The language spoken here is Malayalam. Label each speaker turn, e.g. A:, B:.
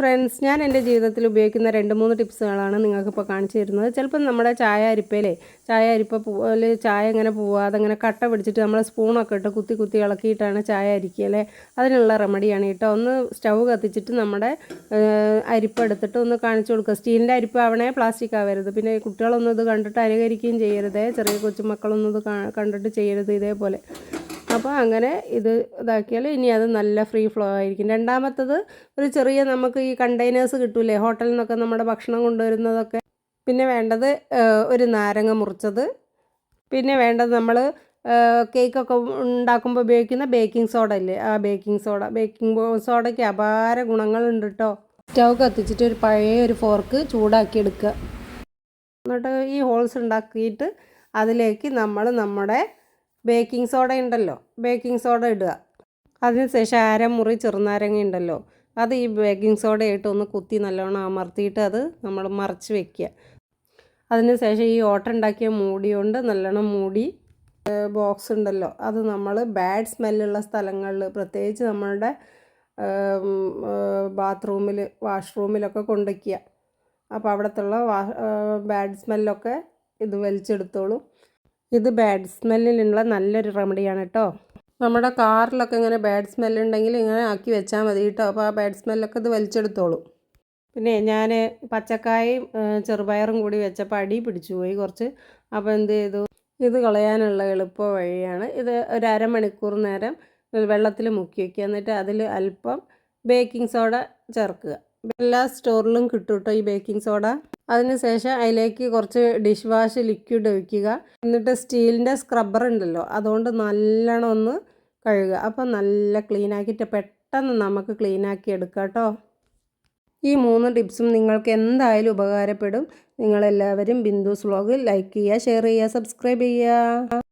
A: ഫ്രണ്ട്സ് ഞാൻ എന്റെ ജീവിതത്തിൽ ഉപയോഗിക്കുന്ന രണ്ട് മൂന്ന് ടിപ്സുകളാണ് നിങ്ങൾക്കിപ്പോൾ കാണിച്ചു തരുന്നത്. ചിലപ്പം നമ്മുടെ ചായ അരിപ്പയിലേ ചായ അരിപ്പ പോലെ ചായ ഇങ്ങനെ പോവാതെ ഇങ്ങനെ കട്ട പിടിച്ചിട്ട് നമ്മൾ സ്പൂണൊക്കെ ഇട്ട് കുത്തി കുത്തി ഇളക്കിയിട്ടാണ് ചായ അരിക്കല്ലേ അതിനുള്ള റെമഡിയാണ് കേട്ടോ. ഒന്ന് സ്റ്റൗ കത്തിച്ചിട്ട് നമ്മുടെ അരിപ്പ എടുത്തിട്ട് ഒന്ന് കാണിച്ചു കൊടുക്കുക. സ്റ്റീലിന്റെ അരിപ്പ ആവണേ പ്ലാസ്റ്റിക് ആവരുത്. പിന്നെ കുട്ടികളൊന്നും ഇത് കണ്ടിട്ട് അനുകരിക്കുകയും ചെയ്യരുതേ. ചെറിയ കൊച്ചുമക്കളൊന്നും ഇത് കണ്ടിട്ട് ചെയ്യരുത് ഇതേപോലെ. അപ്പോൾ അങ്ങനെ ഇത് ഇതാക്കിയാൽ ഇനി അത് നല്ല ഫ്രീ ഫ്ലോ ആയിരിക്കും. രണ്ടാമത്തത് ഒരു ചെറിയ നമുക്ക് ഈ കണ്ടെയ്നേഴ്സ് കിട്ടൂലേ ഹോട്ടലിൽ നിന്നൊക്കെ നമ്മുടെ ഭക്ഷണം കൊണ്ടുവരുന്നതൊക്കെ. പിന്നെ വേണ്ടത് ഒരു നാരങ്ങ മുറിച്ചത്. പിന്നെ വേണ്ടത് നമ്മൾ കേക്കൊക്കെ ഉണ്ടാക്കുമ്പോൾ ഉപയോഗിക്കുന്ന ബേക്കിംഗ് സോഡ അല്ലേ ആ ബേക്കിംഗ് സോഡ ബേക്കിംഗ് സോഡയ്ക്ക് അപാര ഗുണങ്ങളുണ്ട് കേട്ടോ സ്റ്റൗ കത്തിച്ചിട്ട് ഒരു പഴയ ഒരു ഫോർക്ക് ചൂടാക്കി എടുക്കുക എന്നിട്ട് ഈ ഹോൾസ് ഉണ്ടാക്കിയിട്ട് അതിലേക്ക് നമ്മൾ നമ്മുടെ ബേക്കിംഗ് സോഡ ഉണ്ടല്ലോ. ബേക്കിംഗ് സോഡ ഇടുക. അതിനുശേഷം അരമുറി ചെറുനാരങ്ങ ഉണ്ടല്ലോ. അത് ഈ ബേക്കിംഗ് സോഡ ഇട്ട് ഒന്ന് കുത്തി നല്ലോണം അമർത്തിയിട്ട് അത് നമ്മൾ മറച്ച് വെക്കുക. അതിനുശേഷം ഈ ഓട്ട ഉണ്ടാക്കിയ മൂടി കൊണ്ട് നല്ലോണം മൂടി ബോക്സ് ഉണ്ടല്ലോ. അത് നമ്മൾ ബാഡ് സ്മെല്ലുള്ള സ്ഥലങ്ങളിൽ പ്രത്യേകിച്ച് നമ്മളുടെ ബാത്റൂമിൽ വാഷ്റൂമിലൊക്കെ കൊണ്ടുവയ്ക്കുക. അപ്പോൾ അവിടത്തുള്ള വാ ബാഡ് സ്മെല്ലൊക്കെ ഇത് വലിച്ചെടുത്തോളും. ഇത് ബാഡ് സ്മെല്ലിനുള്ള നല്ലൊരു റെമഡിയാണ് കേട്ടോ നമ്മുടെ കാറിലൊക്കെ ഇങ്ങനെ ബാഡ് സ്മെല്ലുണ്ടെങ്കിൽ ഇങ്ങനെ ആക്കി വെച്ചാൽ മതി കേട്ടോ അപ്പോൾ ആ ബാഡ് സ്മെല്ലൊക്കെ ഇത് വലിച്ചെടുത്തോളും. പിന്നെ ഞാൻ പച്ചക്കായും ചെറുപയറും കൂടി വെച്ചപ്പോൾ അടി പിടിച്ചു പോയി കുറച്ച്. അപ്പോൾ എന്ത് ചെയ്തു? ഇത് കളയാനുള്ള എളുപ്പ വഴിയാണ്. ഇത് ഒരു അരമണിക്കൂർ നേരം വെള്ളത്തിൽ മുക്കി വയ്ക്കുക എന്നിട്ട് അതിൽ അല്പം ബേക്കിംഗ് സോഡ ചേർക്കുക. എല്ലാ സ്റ്റോറിലും കിട്ടും കേട്ടോ ഈ ബേക്കിംഗ് സോഡ അതിനുശേഷം അതിലേക്ക് കുറച്ച് ഡിഷ് വാഷ് ലിക്വിഡ് ഒഴിക്കുക. എന്നിട്ട് സ്റ്റീലിന്റെ സ്ക്രബ്ബർ ഉണ്ടല്ലോ അതുകൊണ്ട് നല്ലോണം ഒന്ന് കഴുകുക. അപ്പോൾ നല്ല ക്ലീൻ ആക്കിയിട്ട് പെട്ടെന്ന് നമുക്ക് ക്ലീൻ ആക്കി എടുക്കാം കേട്ടോ. ഈ മൂന്ന് ടിപ്സും നിങ്ങൾക്ക് എന്തായാലും ഉപകാരപ്പെടും. നിങ്ങളെല്ലാവരും ബിന്ദുസ് വ്ളോഗ് ലൈക്ക് ചെയ്യുക ഷെയർ ചെയ്യുക സബ്സ്ക്രൈബ് ചെയ്യുക.